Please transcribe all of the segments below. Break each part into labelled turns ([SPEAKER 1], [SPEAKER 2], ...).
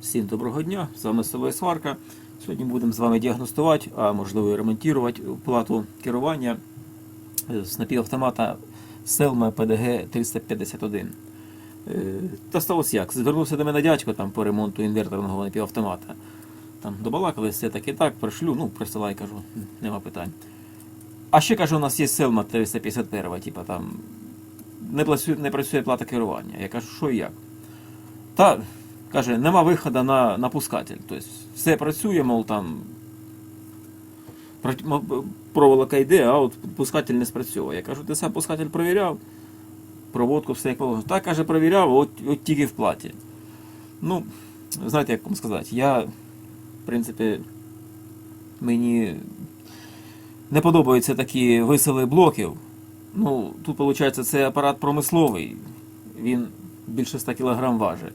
[SPEAKER 1] Всім доброго дня, з вами Село Сварка. Сьогодні будемо з вами діагностувати, а можливо і ремонтувати плату керування з напівавтомата Selma PDG 351. Е, Та сталося як? Звернувся до мене дядько там по ремонту інверторного напівавтомата. Там добалакали, все так і так, пришлю, ну, присилай, кажу, нема питань. А ще кажу, у нас є Selma 351, типа там не працює, не працює плата керування. Я кажу, що і як? Та каже, нема виходу на, на пускатель. Тобто все працює, мов там проволока йде, а от пускатель не спрацьовує. Я кажу, ти сам пускатель провіряв, проводку, все як положено. Так, каже, провіряв, от, от тільки в платі. Ну, знаєте, як вам сказати, я, в принципі, мені не подобаються такі висели блоків. Ну, тут, виходить, це апарат промисловий, він більше 100 кг важить.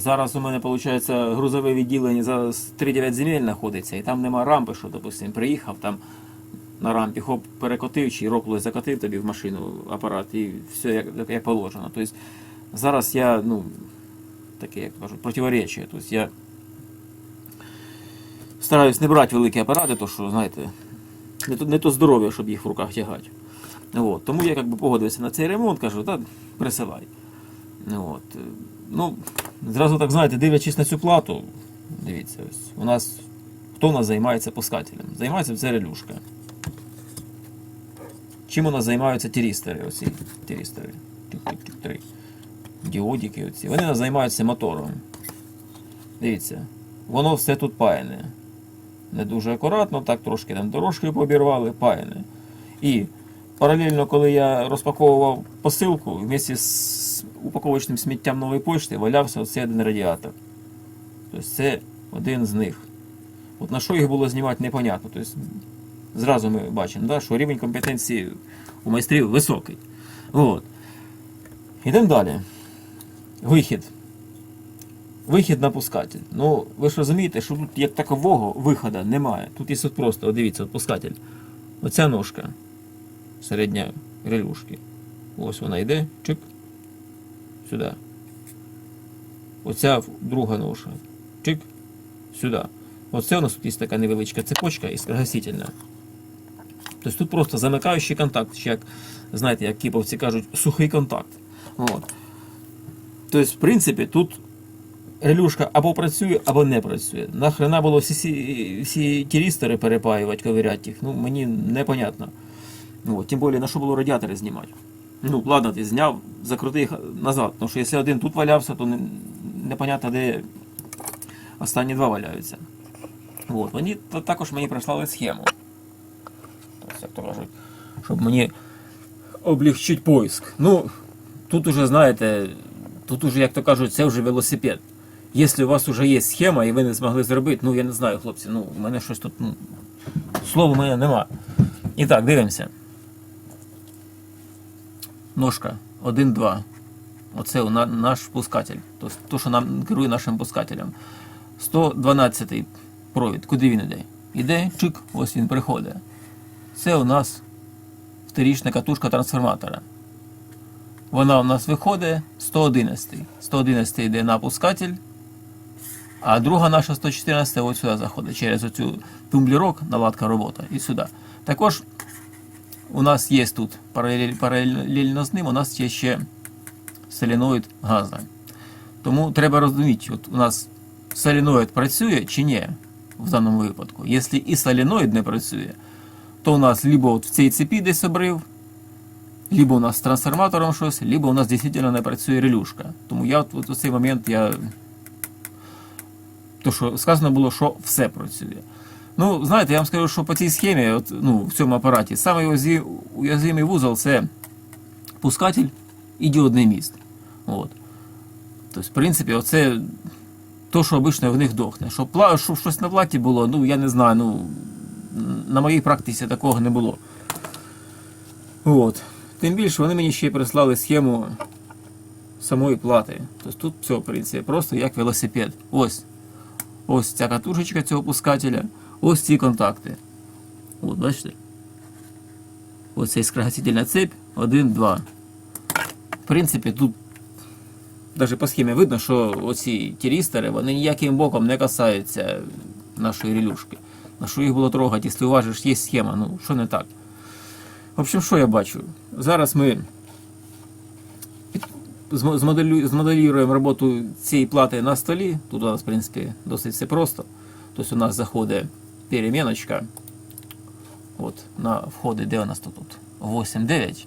[SPEAKER 1] Зараз у мене виходить грузове відділення за 3-9 земель знаходиться, і там нема рампи, що, допустим, приїхав там на рампі, хоп, перекотив чи роклою закотив тобі в машину апарат, і все як, як, положено. Тобто зараз я, ну, таке, як кажуть, противоречие. Тобто я стараюсь не брати великі апарати, то що, знаєте, не то, не то здоров'я, щоб їх в руках тягати. От. Тому я якби погодився на цей ремонт, кажу, та присилай. От. Ну, зразу так знаєте, дивлячись на цю плату, дивіться, ось у нас хто у нас займається пускателем? Займається це релюшка. Чим у нас займаються тірістери, оці тірістери. Діодики оці. Вони нас займаються мотором. Дивіться, воно все тут паяне. Не дуже акуратно, так трошки там дорожки побірвали, паяне. І паралельно, коли я розпаковував посилку, вместе з упаковочним сміттям нової почти валявся оцей один радіатор. Тобто це один з них. От на що їх було знімати, непонятно. Тобто, зразу ми бачимо, да, що рівень компетенції у майстрів високий. От. Йдемо далі. Вихід. Вихід на пускатель. Ну, ви ж розумієте, що тут як такового виходу немає. Тут є от просто, от дивіться, от пускатель. Оця ножка середня релюшки. Ось вона йде, чик, сюди. Оця друга ножка. Чик, сюди. Оце у нас тут є така невеличка цепочка і скорогасительна. Тобто тут просто замикаючий контакт, як, знаєте, як кіповці кажуть, сухий контакт. От. Тобто, в принципі, тут релюшка або працює, або не працює. Нахрена було всі, всі, тірістери перепаювати, ковиряти їх, ну мені непонятно. От, тим більше, на що було радіатори знімати. Ну, ладно, ти зняв, закрути їх назад. Тому що якщо один тут валявся, то не, непонятно, де останні два валяються. От. Вони також мені прислали схему. Щоб мені облегчити поиск. Ну, тут уже, знаєте, тут уже, як то кажуть, це вже велосипед. Якщо у вас вже є схема і ви не змогли зробити, ну я не знаю, хлопці, ну у мене щось тут, ну, слова у мене нема. І так, дивимося. Ножка 1-2. Оце наш пускатель. То, то, що нам керує нашим пускателем. 112 провід. Куди він іде? Іде, чик, ось він приходить. Це у нас вторічна катушка трансформатора. Вона у нас виходить 111. 111 йде на пускатель, а друга наша 114 ось сюди заходить через оцю тумблірок, наладка робота і сюди. Також у нас є тут паралель- паралельно з ним, у нас є ще соленоїд газа. Тому треба розуміти, от у нас соленоїд працює чи ні в даному випадку. Якщо і соленоїд не працює, то у нас либо от в цій цепі десь обрив, либо у нас з трансформатором щось, либо у нас дійсно не працює релюшка. Тому я от, от у цей момент я. То, що сказано було, що все працює. Ну, знаєте, я вам скажу, що по цій схемі, от, ну, в цьому апараті, уязі- уязвимий вузол це пускатель і діодний міст. От. Тобто, в принципі, оце то, що обично в них дохне. Щоб, щоб щось на платі було, ну я не знаю, ну на моїй практиці такого не було. От. Тим більше вони мені ще й прислали схему самої плати. Тобто тут все, в принципі, просто як велосипед. Ось. Ось ця катушечка цього пускателя, ось ці контакти. От, бачите? Ось ця скорогасительна цепь 1, 2. В принципі, тут навіть по схемі видно, що оці тірістери, вони ніяким боком не касаються нашої релюшки. На що їх було трогати, якщо уважиш, є схема, ну що не так. В общем, що я бачу? Зараз ми змоделюємо роботу цієї плати на столі. Тут у нас, в принципі, досить все просто. Тобто у нас заходить переміночка. От, на входи, де у нас тут? тут? 8-9,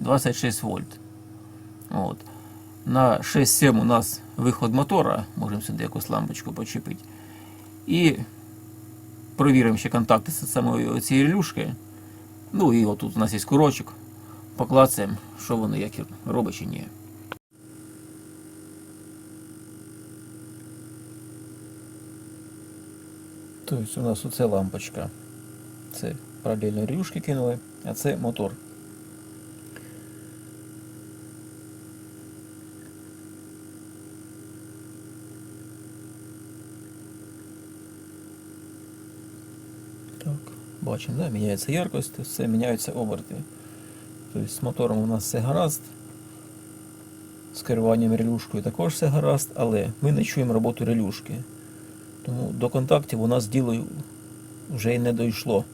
[SPEAKER 1] 26 вольт. От. На 6-7 у нас виход мотора, можемо сюди якусь лампочку почепити. І провіримо ще контакти з самою цією релюшки. Ну і отут у нас є курочок. Поклацаємо, що воно як робить чи ні. Тобто у нас оце лампочка. Це паралельно релюшки кинули, а це мотор. Так, бачимо, да? міняється яркость, все, міняються оберти. Тобто з мотором у нас все гаразд. З керуванням релюшкою також все гаразд, але ми не чуємо роботу релюшки. Тому до контактів у нас діло вже й не дійшло.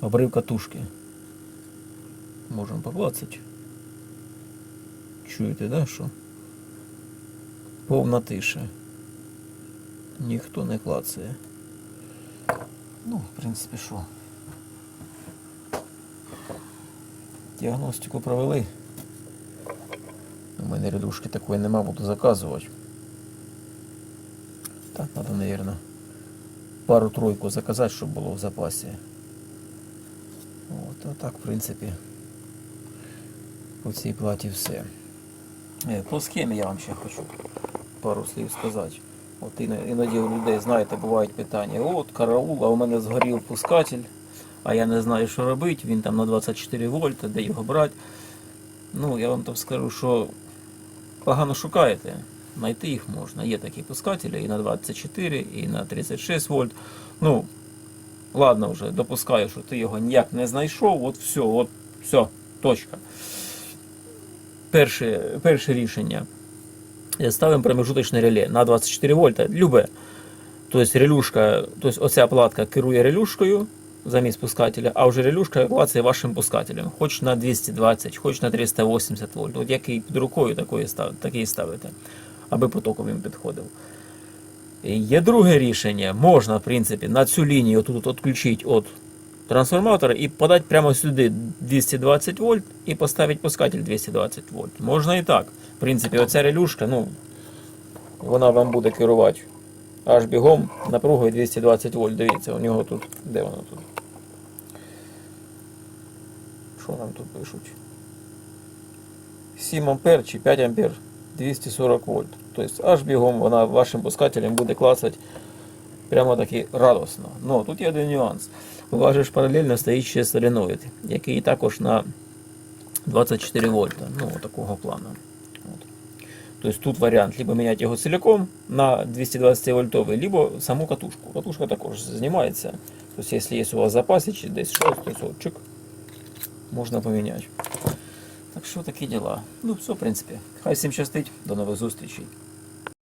[SPEAKER 1] Обрив катушки. Можемо поклацати. Чуєте, да, що? Повна тиша. Ніхто не клацає. Ну, в принципі, що? Діагностику провели. У мене рядушки такої нема, буду заказувати. Так, надо, наверное, пару-тройку заказати, щоб було в запасі. От, а так, в принципі, по цій платі все. Е, По схемі я вам ще хочу пару слів сказати. От іноді у людей, знаєте, бувають питання. От караул, а у мене згорів пускатель, а я не знаю, що робити, він там на 24 вольта, де його брати. Ну, я вам так скажу, що погано шукаєте. Знайти їх можна. Є такі пускателі і на 24, і на 36 вольт. Ну, ладно вже, допускаю, що ти його ніяк не знайшов, от все, от все, точка. Перше, перше рішення. Е, Ставимо промежуточне реле на 24 вольта, любе. Тобто релюшка, тобто оця платка керує релюшкою замість пускателя, а вже релюшка клацає вашим пускателем. Хоч на 220, хоч на 380 вольт. От який під рукою такий ставите, аби потоком він підходив. Є друге рішення. Можна, в принципі, на цю лінію тут відключити від трансформатора і подати прямо сюди 220 вольт і поставити пускатель 220 вольт. Можна і так. В принципі, оця релюшка, ну, вона вам буде керувати аж бігом напругою 220 вольт. Дивіться, у нього тут. Де воно тут? Що нам тут пишуть? 7 ампер чи 5 ампер 240 вольт. Тобто аж бігом вона вашим пускателем буде клацати прямо таки радосно. Ну, тут є один нюанс. У вас же ж паралельно стоїть ще соленоїд, який також на 24 вольта. Ну, такого плану. От. Тобто тут варіант либо міняти його цілком на 220 вольтовий, либо саму катушку. Катушка також знімається. Тобто, якщо є у вас в запасі чи десь щось, то можна поміняти. Так що такі діла. Ну, все, в принципі. Хай всім щастить. До нових зустрічей.